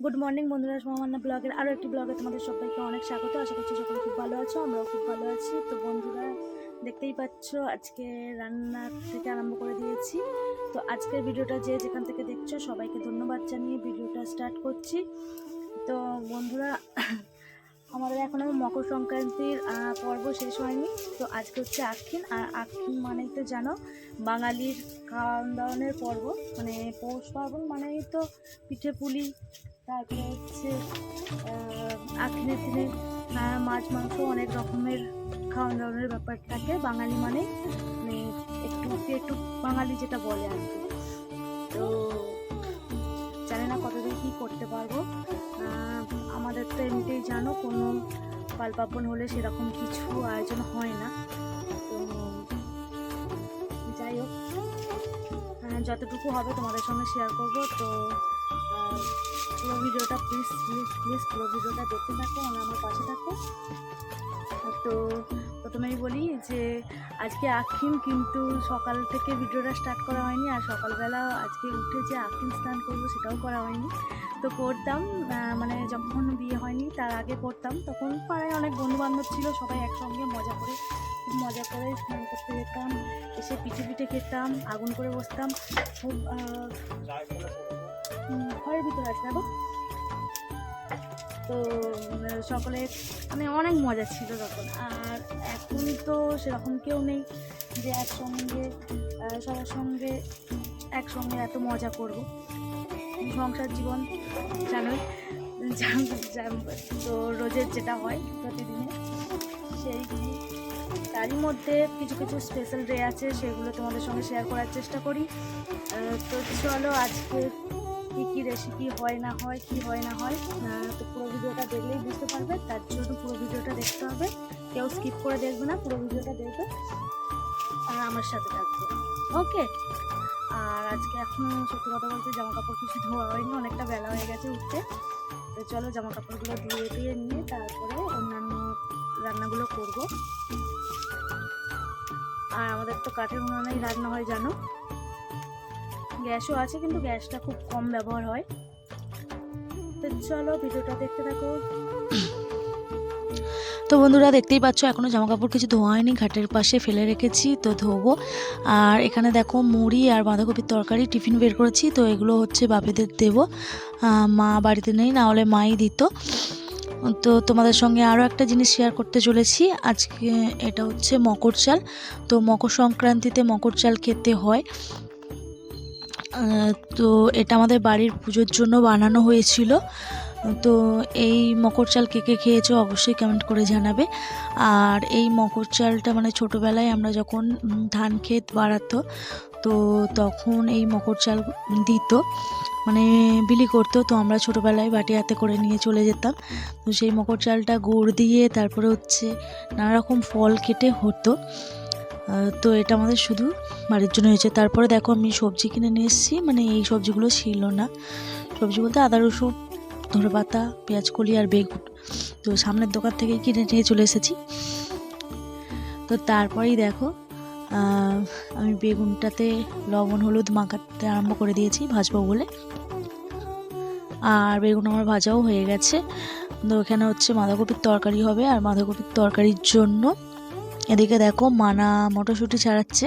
Good morning বন্ধুরা সোমান্না ব্লগের আরও একটি ব্লগে তোমাদের সবাইকে অনেক স্বাগত। আশা করছি সকলে খুব ভালো আছো, আমরাও খুব ভালো আছি। তো বন্ধুরা, দেখতেই পাচ্ছ, আজকে রান্না থেকে আরম্ভ করে দিয়েছি। তো আজকের ভিডিওটা যে যেখান থেকে দেখছ, সবাইকে ধন্যবাদ জানিয়ে ভিডিওটা স্টার্ট করছি। তো বন্ধুরা, আমাদের এখনও মকর সংক্রান্তির পর্ব শেষ হয়নি। তো আজকে হচ্ছে আক্ষিন আর আক্ষিন মানেই তো জানো, বাঙালির খাওয়ান দাওয়ানের পর্ব। মানে পৌষ পার্বণ মানেই তো পিঠে পুলি তারপরে হচ্ছে আখিনের দিনে মাছ, মাংস অনেক রকমের খাওয়ান দাওয়ানোর ব্যাপার থাকে বাঙালি মানে মানে একটু একটু বাঙালি যেটা বলে আর কি। তো জানি না কতদিন কী করতে পারব। আমাদের তো এমনিতেই জানো কোনো পালপাপন হলে সেরকম কিছু আয়োজন হয় না। তো যাই হোক যতটুকু হবে তোমাদের সঙ্গে শেয়ার করব। তো পুরো ভিডিওটা প্লিজ প্লিজ প্লিজ পুরো ভিডিওটা দেখতে থাকো, আর আমার পাশে থাকো। তো প্রথমেই বলি যে, আজকে আখিম কিন্তু সকাল থেকে ভিডিওটা স্টার্ট করা হয়নি, আর সকালবেলা আজকে উঠে যে আক্ষিম স্নান করব সেটাও করা হয়নি। তো করতাম মানে যখন বিয়ে হয়নি তার আগে করতাম তখন পাড়ায় অনেক বন্ধু বান্ধব ছিল, সবাই একসঙ্গে মজা করে, খুব মজা করে স্নান করতে যেতাম, এসে পিঠে পিঠে খেতাম, আগুন করে বসতাম, খুব ঘরের ভিতরে আছে দেখো তো সকলে মানে অনেক মজা ছিল তখন। আর এখন তো সেরকম কেউ নেই যে একসঙ্গে সবার সঙ্গে একসঙ্গে এত মজা করব। সংসার জীবন জানোই, জান- জান- তো রোজের যেটা হয় প্রতিদিনে, সেই তারই মধ্যে কিছু কিছু স্পেশাল ডে আছে, সেগুলো তোমাদের সঙ্গে শেয়ার করার চেষ্টা করি। তো চলো আজকে কী কী রেসিপি হয় না হয়, কি হয় না হয় তো পুরো ভিডিওটা দেখলেই বুঝতে পারবে। তার জন্য পুরো ভিডিওটা দেখতে হবে। কেউ স্কিপ করে দেখবে না, পুরো ভিডিওটা দেখবে। আর আমার সাথে থাকবে। ওকে আর আজকে এখন সত্যি কথা বলতে জামা কাপড় কিছু ধোয়া হয়নি, অনেকটা বেলা হয়ে গেছে উঠতে। তো চলো জামা কাপড়গুলো ধুয়ে দিয়ে নিয়ে তারপরে অন্যান্য রান্নাগুলো করব। আর আমাদের তো কাঠের উনানেই রান্না হয়, জানো? গ্যাসও আছে, কিন্তু গ্যাসটা খুব কম ব্যবহার হয়। তো চলো, ভিডিওটা দেখতে থাকো। তো বন্ধুরা, দেখতেই পাচ্ছ এখনও জামা কাপড় কিছু ধোয়া হয়নি, ঘাটের পাশে ফেলে রেখেছি, তো ধোবো। আর এখানে দেখো, মুড়ি আর বাঁধাকপির তরকারি, টিফিন বের করেছি, তো এগুলো হচ্ছে বাপেদের দেবো। মা বাড়িতে নেই, না হলে মাই দিত। তো তোমাদের সঙ্গে আরও একটা জিনিস শেয়ার করতে চলেছি। আজকে এটা হচ্ছে মকর চাল। তো মকর সংক্রান্তিতে মকর চাল খেতে হয়। তো এটা আমাদের বাড়ির পুজোর জন্য বানানো হয়েছিল। তো এই মকর চাল কে কে খেয়েছো অবশ্যই কমেন্ট করে জানাবে। আর এই মকর চালটা মানে ছোটোবেলায় আমরা যখন ধান ক্ষেত বাড়াতো, তো তখন এই মকর চাল দিত মানে বিলি করতো। তো আমরা ছোটোবেলায় বাটি হাতে করে নিয়ে চলে যেতাম। তো সেই মকর চালটা গুড় দিয়ে তারপরে হচ্ছে নানা রকম ফল কেটে হতো। তো এটা আমাদের শুধু বাড়ির জন্য হয়েছে। তারপরে দেখো আমি সবজি কিনে নিয়ে এসেছি। মানে এই সবজিগুলো ছিল না। সবজি বলতে আদা, রসুন ধনে পাতা পেঁয়াজ কলি আর বেগুন। তো সামনের দোকান থেকে কিনে নিয়ে চলে এসেছি। তো তারপরেই দেখো আমি বেগুনটাতে লবণ, হলুদ মাখাতে আরম্ভ করে দিয়েছি ভাজবো বলে। আর বেগুন আমার ভাজাও হয়ে গেছে। তো এখানে হচ্ছে বাঁধাকপির তরকারি হবে। আর বাঁধাকপির তরকারির জন্য এদিকে দেখো মানা মটরশুঁটি ছাড়াচ্ছে।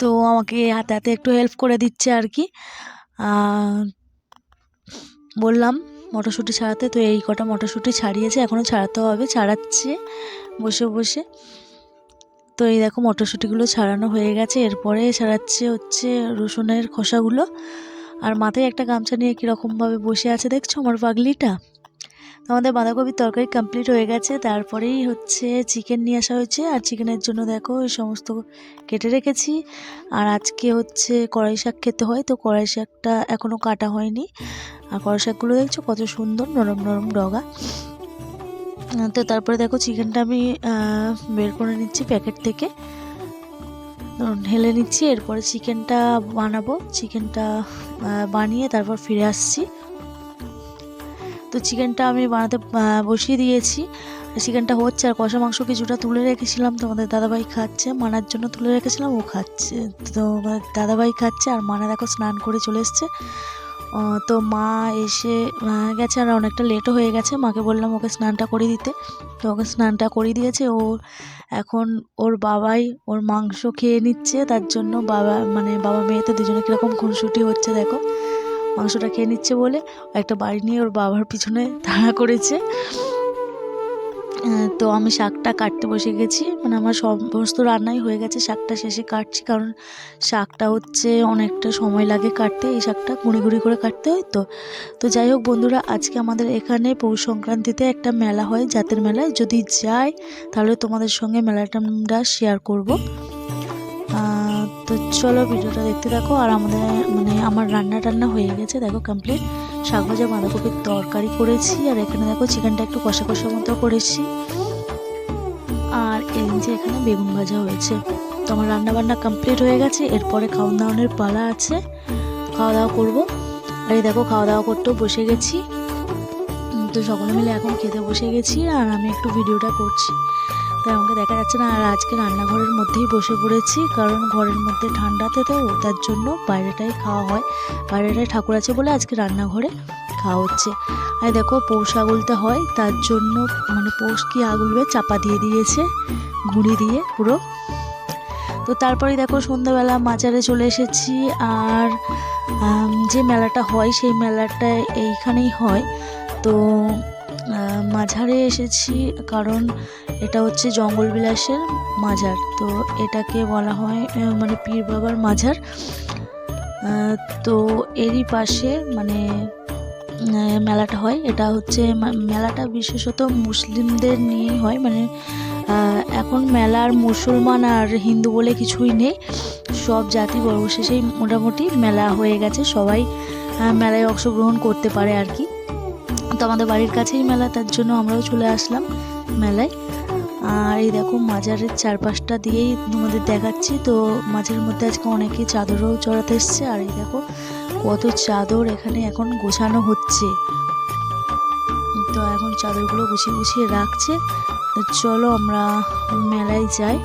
তো আমাকে হাতে হাতে একটু হেল্প করে দিচ্ছে আর কি। বললাম মটরশুঁটি ছাড়াতে, তো এই কটা মটরশুঁটি ছাড়িয়েছে এখনও ছাড়াতে হবে, ছাড়াচ্ছে বসে বসে। তো এই দেখো মটরশুঁটিগুলো ছাড়ানো হয়ে গেছে, এরপরে ছাড়াচ্ছে হচ্ছে রসুনের খোসাগুলো। আর মাথায় একটা গামছা নিয়ে কীরকমভাবে বসে আছে দেখছ আমার পাগলিটা? তো আমাদের বাঁধাকপির তরকারি কমপ্লিট হয়ে গেছে। তারপরেই হচ্ছে চিকেন নিয়ে আসা হয়েছে। আর চিকেনের জন্য দেখো এই সমস্ত কেটে রেখেছি। আর আজকে হচ্ছে কড়াই শাক খেতে হয়। তো কড়াই শাকটা এখনও কাটা হয়নি। আর কড়াই শাকগুলো দেখছ কত সুন্দর নরম নরম ডগা। তো তারপরে দেখো চিকেনটা আমি বের করে নিচ্ছি প্যাকেট থেকে। ঢেলে নিচ্ছি। এরপরে চিকেনটা বানাবো। চিকেনটা বানিয়ে তারপর ফিরে আসছি। তো চিকেনটা আমি বানাতে বসিয়ে দিয়েছি। চিকেনটা হচ্ছে আর কষা মাংস কিছুটা তুলে রেখেছিলাম, তো আমাদের দাদাভাই খাচ্ছে। মানার জন্য তুলে রেখেছিলাম, ও খাচ্ছে। তো দাদাভাই খাচ্ছে আর মানা দেখো স্নান করে চলে এসছে। তো মা এসে গেছে আর অনেকটা লেটও হয়ে গেছে। মাকে বললাম ওকে স্নানটা করে দিতে। তো ওকে স্নানটা করে দিয়েছে। ও এখন ওর বাবাই ওর মাংস খেয়ে নিচ্ছে। তার জন্য বাবা মানে বাবা মেয়েতে দুজনে কীরকম খুনসুটি হচ্ছে দেখো। মাংসটা খেয়ে নিচ্ছে বলে একটা বাড়ি নিয়ে ওর বাবার পিছনে তাড়া করেছে। তো আমি শাকটা কাটতে বসে গেছি। মানে আমার সমস্ত রান্নাই হয়ে গেছে, শাকটা শেষে কাটছি কারণ শাকটা হচ্ছে অনেকটা সময় লাগে কাটতে, এই শাকটা গুঁড়ি গুঁড়ি করে কাটতে হয় তো। তো যাই হোক বন্ধুরা, আজকে আমাদের এখানে পৌষ সংক্রান্তিতে একটা মেলা হয়, জাতের মেলা যদি যাই তাহলে তোমাদের সঙ্গে মেলাটা শেয়ার করব। তো চলো ভিডিওটা দেখতে থাকো। আর আমাদের মানে আমার রান্না টান্না হয়ে গেছে। দেখো কমপ্লিট শাক ভাজা, বাঁধাকপির তরকারি করেছি। আর এখানে দেখো চিকেনটা একটু কষা কষা মতো করেছি। আর এই যে এখানে বেগুন ভাজা হয়েছে। তো আমার রান্না বান্না কমপ্লিট হয়ে গেছে। এরপরে খাওয়া দাওয়ানোর পালা আছে। খাওয়া দাওয়া করব। আর এই দেখো খাওয়া দাওয়া করতেও বসে গেছি। তো সকলে মিলে এখন খেতে বসে গেছি। আর আমি একটু ভিডিওটা করছি। তাই আমাকে দেখা যাচ্ছে না, আর আজকে রান্নাঘরের মধ্যেই বসে পড়েছি, কারণ ঘরের মধ্যে ঠান্ডাতে তো তার জন্য বাইরেটাই খাওয়া হয়। বাইরেটাই ঠাকুর আছে বলে আজকে রান্নাঘরে খাওয়া হচ্ছে। আর দেখো, পৌষ আগুলতে হয়, তার জন্য মানে পৌষ কি আগুলবে চাপা দিয়ে দিয়েছে, গুঁড়ি দিয়ে পুরো। তো তারপরে দেখো, সন্ধ্যাবেলা মাজারে চলে এসেছি, আর যে মেলাটা হয়, সেই মেলাটা এইখানেই হয়। তো মাঝারে এসেছি, কারণ এটা হচ্ছে জঙ্গল বিলাসের মাজার। তো এটাকে বলা হয় মানে পীর বাবার মাজার। তো এরই পাশে মানে মেলাটা হয়। এটা হচ্ছে মেলাটা বিশেষত মুসলিমদের নিয়েই হয়। মানে এখন মেলার মুসলমান আর হিন্দু বলে কিছুই নেই। সব জাতি বর্গশেষেই মোটামুটি মেলা হয়ে গেছে। সবাই মেলায় অংশগ্রহণ করতে পারে আর কি। তো আমাদের বাড়ির কাছেই মেলা, তার জন্য আমরাও চলে আসলাম মেলায়। আর এই দেখো মাজারের চারপাশটা দিয়েই তোমাদের দেখাচ্ছি। তো মাঝের মধ্যে আজকে অনেকে চাদরও চড়াতে এসছে। আর এই দেখো কত চাদর এখানে এখন গোছানো হচ্ছে। তো এখন চাদরগুলো গুছিয়ে গুছিয়ে রাখছে। তো চলো আমরা মেলায় যাই।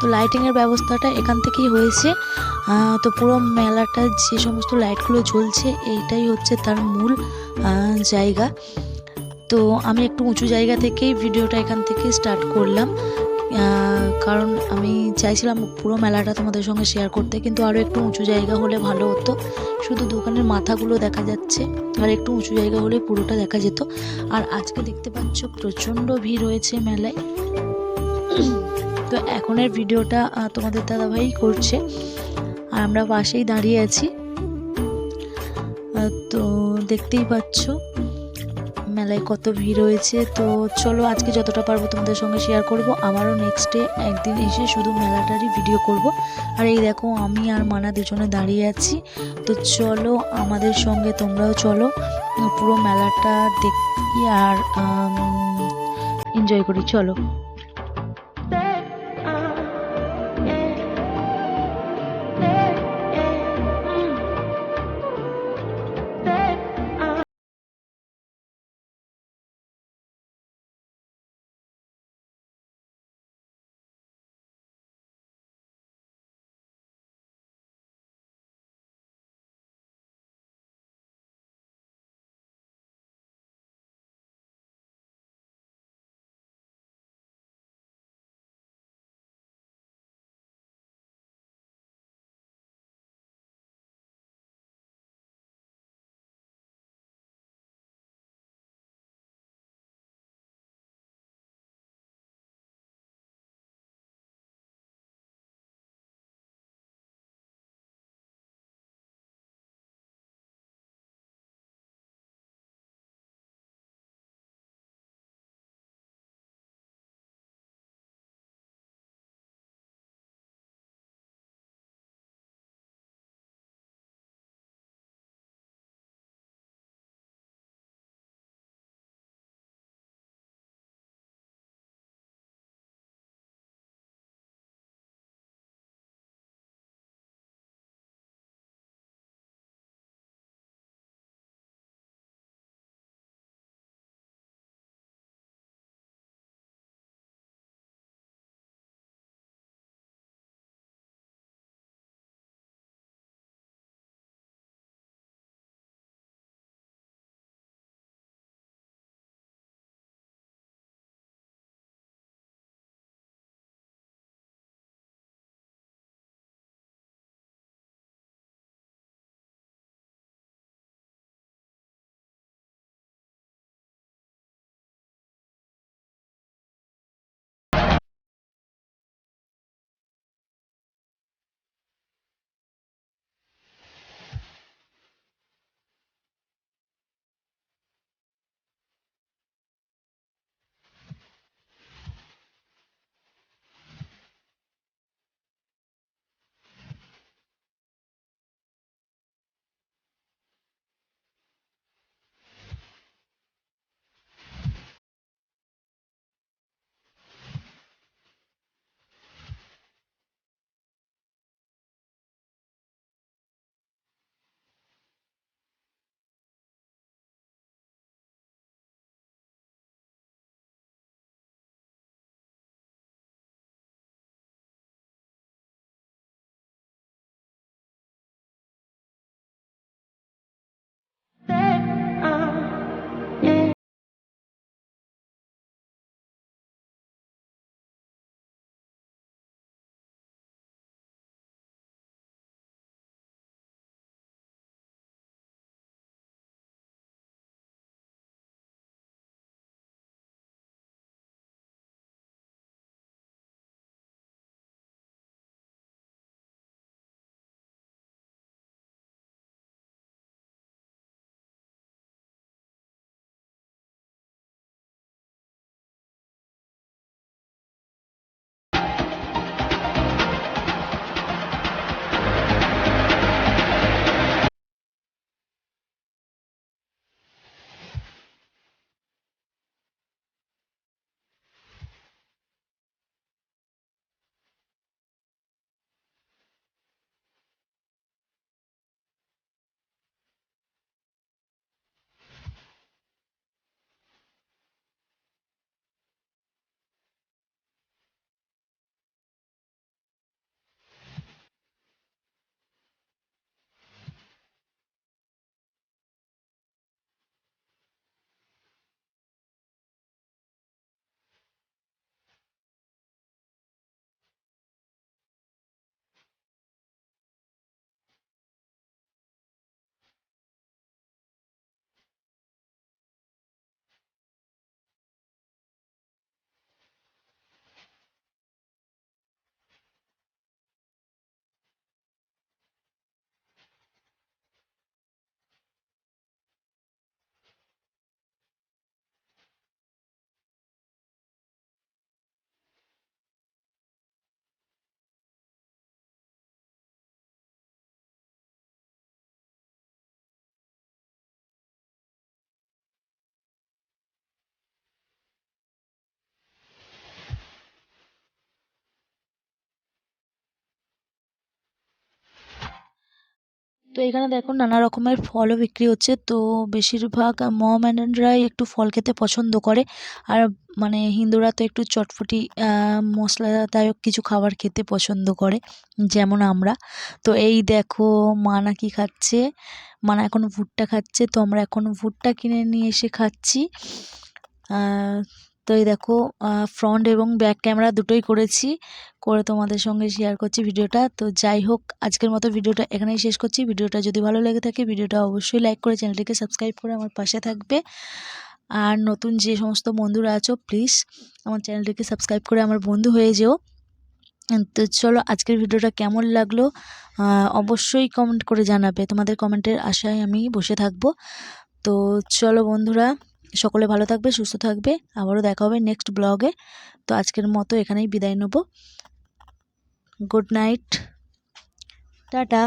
তো লাইটিংয়ের ব্যবস্থাটা এখান থেকেই হয়েছে। তো পুরো মেলাটা যে সমস্ত লাইটগুলো জ্বলছে, এইটাই হচ্ছে তার মূল জায়গা। তো আমি একটু উঁচু জায়গা থেকেই ভিডিওটা এখান থেকে স্টার্ট করলাম। কারণ আমি চাইছিলাম পুরো মেলাটা তোমাদের সঙ্গে শেয়ার করতে, কিন্তু আরও একটু উঁচু জায়গা হলে ভালো হতো। শুধু দোকানের মাথাগুলো দেখা যাচ্ছে, আর একটু উঁচু জায়গা হলে পুরোটা দেখা যেত। আর আজকে দেখতে পাচ্ছ প্রচণ্ড ভিড় হয়েছে মেলায়। তো এখনের ভিডিওটা তোমাদের দাদাভাই করছে। আর আমরা পাশেই দাঁড়িয়ে আছি। তো দেখতেই পাচ্ছ, মেলায় কত ভিড় হয়েছে। তো চলো আজকে যতটা পারব তোমাদের সঙ্গে শেয়ার করব। আবারও নেক্সট ডে একদিন এসে শুধু মেলাটারই ভিডিও করব। আর এই দেখো, আমি আর মানা দুজনে দাঁড়িয়ে আছি। তো চলো আমাদের সঙ্গে তোমরাও চলো। পুরো মেলাটা দেখি আর এনজয় করি। চলো। তো এখানে দেখো নানা রকমের ফলও বিক্রি হচ্ছে। তো বেশিরভাগ মহামেডানরাই একটু ফল খেতে পছন্দ করে। আর মানে হিন্দুরা তো একটু চটপটি আহ, মশলাদায়ক কিছু খাবার খেতে পছন্দ করে যেমন আমরা। তো এই দেখো মা নাকি খাচ্ছে? মানা এখন ভুট্টা খাচ্ছে। তো আমরা এখন ভুট্টা কিনে নিয়ে এসে খাচ্ছি। তো এই দেখো ফ্রন্ট এবং ব্যাক ক্যামেরা দুটোই করেছি, করে তোমাদের সঙ্গে শেয়ার করছি ভিডিওটা। তো যাই হোক, আজকের মতো ভিডিওটা এখানেই শেষ করছি। ভিডিওটা যদি ভালো লেগে থাকে, ভিডিওটা অবশ্যই লাইক করে চ্যানেলটিকে সাবস্ক্রাইব করে আমার পাশে থাকবে। আর নতুন যে সমস্ত বন্ধুরা আছো প্লিজ আমার চ্যানেলটিকে সাবস্ক্রাইব করে আমার বন্ধু হয়ে যেও। তো চলো, আজকের ভিডিওটা কেমন লাগল অবশ্যই কমেন্ট করে জানাবে। তোমাদের কমেন্টের আশায় আমি বসে থাকব। তো চলো বন্ধুরা সকলে ভালো থাকবে, সুস্থ থাকবে। আবারও দেখা হবে নেক্সট ব্লগে তো আজকের মতো এখানেই বিদায় নেব। Good night tata.